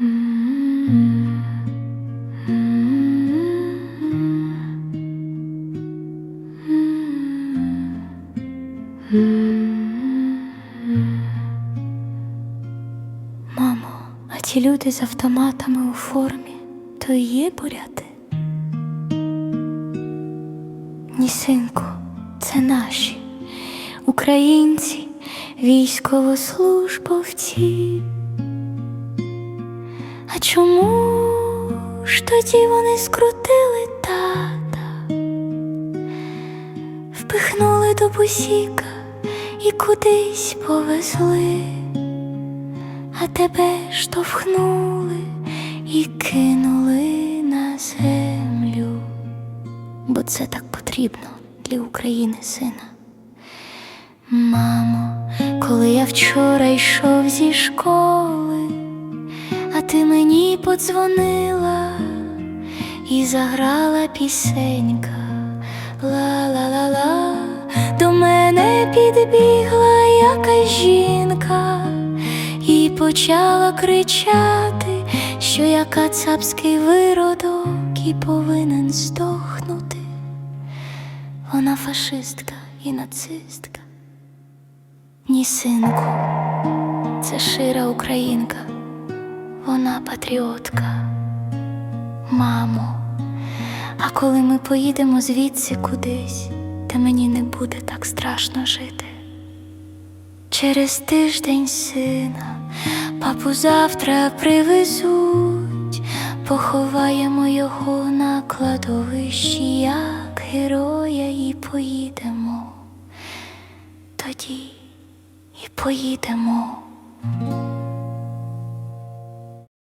Мамо, а ті люди з автоматами у формі, то є буряти? Ні, синку, це наші українці, військовослужбовці. А чому ж тоді вони скрутили тата, впихнули до бусіка і кудись повезли? а тебе штовхнули і кинули на землю, бо це так потрібно для України, сина. Мамо, коли я вчора йшов зі школи, ти мені подзвонила і заграла пісенька. Ла-ла-ла-ла, до мене підбігла якась жінка і почала кричати, що я кацапський виродок і повинен здохнути. Вона фашистка і нацистка. Ні, синку, це шира українка, вона патріотка. Мамо, а коли ми поїдемо звідси кудись, та мені не буде так страшно жити. Через тиждень сина папу завтра привезуть, поховаємо його на кладовищі, як героя, і поїдемо. Тоді і поїдемо